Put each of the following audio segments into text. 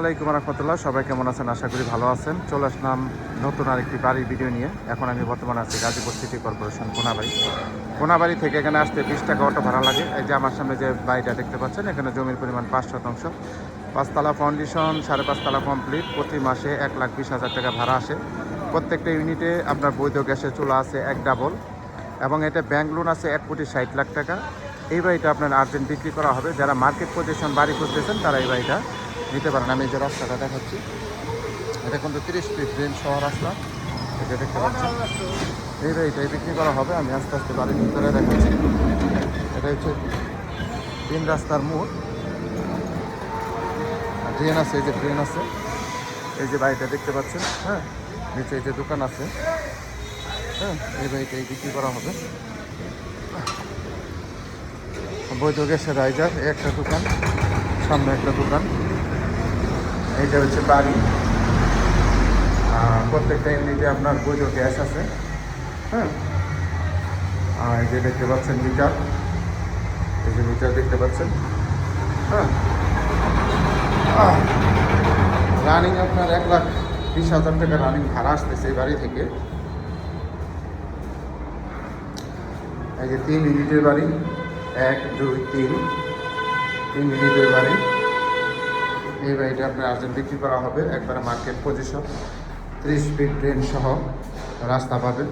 আলাইকুম রহমতুল্লাহ, সবাই কেমন আছেন? আশা করি ভালো আছেন। চলে আসলাম নতুন আরেকটি বাড়ির ভিডিও নিয়ে। এখন আমি বর্তমানে আছি গাজীপুর সিটি কর্পোরেশন কোনাবাড়ি। কোনাবাড়ি থেকে এখানে আসতে বিশ টাকা অটো ভাড়া লাগে। এই যে আমার সামনে যে বাড়িটা দেখতে পাচ্ছেন, এখানে জমির পরিমাণ পাঁচ শতাংশ। পাঁচতলা ফাউন্ডেশন সাড়ে পাঁচতলা কমপ্লিট প্রতি মাসে এক লাখ বিশ হাজার টাকা ভাড়া আসে। প্রত্যেকটা ইউনিটে আপনার বৈধ গ্যাসের চুলা আছে এক ডাবল এবং এটা ব্যাংক লোন আছে এক কোটি ষাট লাখ টাকা। এই বাড়িটা আপনার আর্জেন্ট বিক্রি করা হবে। যারা মার্কেট পজিশন বাড়ি খুঁজতেছেন, তারা এই বাড়িটা নিতে পারেন। আমি এই যে রাস্তাটা দেখাচ্ছি, এটা কিন্তু তিরিশ ফিট রেঞ্জ সহ রাস্তা। এটা দেখতে পাচ্ছেন। এই বাড়িটাই বিক্রি করা হবে, আমি আস্তে আস্তে বাড়ির ভিতরে দেখাচ্ছি। এটা হচ্ছে তিন রাস্তার মোড়। ড্রেন আছে, এই যে ড্রেন আছে। এই যে বাড়িটা দেখতে পাচ্ছেন হ্যাঁ? নিচে এই যে দোকান আছে। হ্যাঁ এই বাড়িটাই বিক্রি করা হবে। বৈধ গ্যাসের রাইজার একটা দোকান, সামনে একটা দোকান। এইটা হচ্ছে বাড়ি। প্রত্যেকটা ইউনিটে আপনার বৈধ গ্যাস আছে। হ্যাঁ? আর যে দেখতে পাচ্ছেন মিটার। এই যে মিটার দেখতে পাচ্ছেন। হ্যাঁ? রানিং আপনার এক লাখ বিশ হাজার টাকা রানিং ভাড়া আসতেছে এই বাড়ি থেকে। এই যে তিন ইউনিটের বাড়ি। এক, দুই, তিন। তিন ইউনিটের বাড়ি। এই বাড়িটা আপনার আর্জেন্ট বিক্রি করা হবে, একবারে মার্কেট পজিশন ত্রিশ ফিট ট্রেন সহ রাস্তা পাবেন।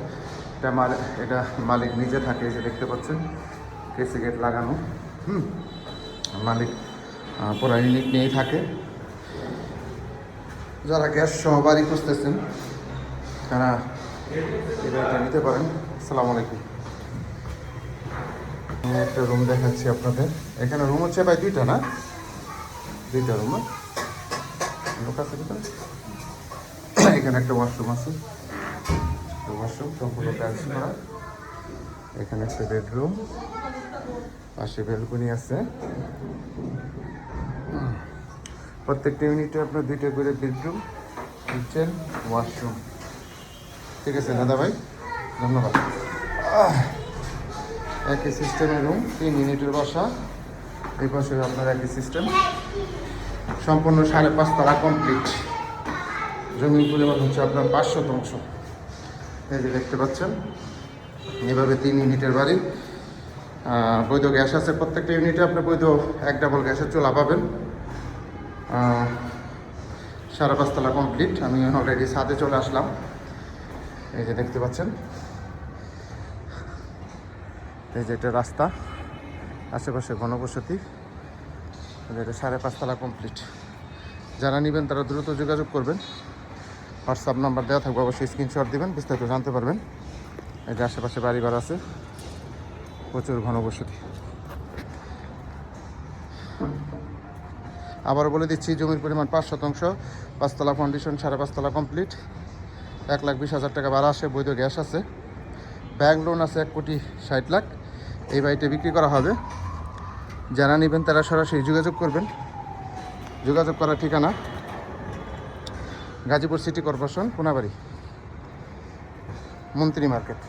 এটা মাল, এটা মালিক নিজে থাকে যে দেখতে পাচ্ছেন, কেসি গেট লাগানো। হুম, মালিক পুরো ইউনিট নিয়েই থাকে। যারা গ্যাস সহ বাড়ি খুঁজতেছেন, তারা এই বাড়িটা নিতে পারেন। আসসালামু আলাইকুম। একটা রুম দেখাচ্ছি আপনাদের। এখানে রুম হচ্ছে ভাই দুইটা, না? দুইটা রুম লোক আছে এখানে একটা ওয়াশরুম আছে। ওয়াশরুম সম্পূর্ণ টাইলস করা। এখানে একটা বেডরুম পাশে ব্যালকনি আছে। প্রত্যেকটা ইউনিটে আপনার দুইটা করে বেডরুম কিচেন ওয়াশরুম ঠিক আছে, দাদা ভাই, ধন্যবাদ। একই সিস্টেমের রুম তিন ইউনিটের বাসা। এই পাশে আপনার একই সিস্টেম সম্পূর্ণ সাড়ে পাঁচ তালা কমপ্লিট জমির পরিমাণ হচ্ছে আপনার পাঁচ শতাংশ এই যে দেখতে পাচ্ছেন, এভাবে তিন ইউনিটের বাড়ি। বৈধ গ্যাস আছে প্রত্যেকটা ইউনিটে, আপনি বৈধ এক ডাবল গ্যাসের চুলা পাবেন। সাড়ে পাঁচতলা কমপ্লিট আমি অলরেডি ছাদে চলে আসলাম। এই যে দেখতে পাচ্ছেন, এই যে এটা রাস্তা, আশেপাশে ঘনবসতি। এটা সাড়ে পাঁচতলা কমপ্লিট যারা নেবেন তারা দ্রুত যোগাযোগ করবেন। হোয়াটসঅ্যাপ নাম্বার দেওয়া থাকবে, অবশ্যই স্ক্রিনশট দেবেন, বিস্তারিত জানতে পারবেন। এই যে আশেপাশে বাড়িঘর আছে, প্রচুর ঘনবসতি আবারও বলে দিচ্ছি, জমির পরিমাণ পাঁচ শতাংশ, পাঁচতলা ফাউন্ডেশন সাড়ে পাঁচতলা কমপ্লিট এক লাখ বিশ হাজার টাকা ভাড়া আসে, বৈধ গ্যাস আছে। ব্যাংক লোন আছে এক কোটি ষাট লাখ। এই বাড়িটা বিক্রি করা হবে। যারা নেবেন তারা সরাসরি যোগাযোগ করবেন। যোগাযোগ করার ঠিকানা গাজীপুর সিটি কর্পোরেশন কোনাবাড়ি মন্ত্রী মার্কেট।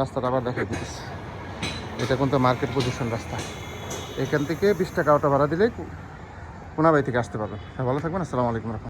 রাস্তাটা আবার দেখাই দিতেছে। এটা কিন্তু মার্কেট পজিশন রাস্তা। এখান থেকে বিশ টাকা অটো ভাড়া দিলে কোনাবাড়ি থেকে আসতে পারবেন। হ্যাঁ ভালো থাকবেন। আসসালামু আলাইকুম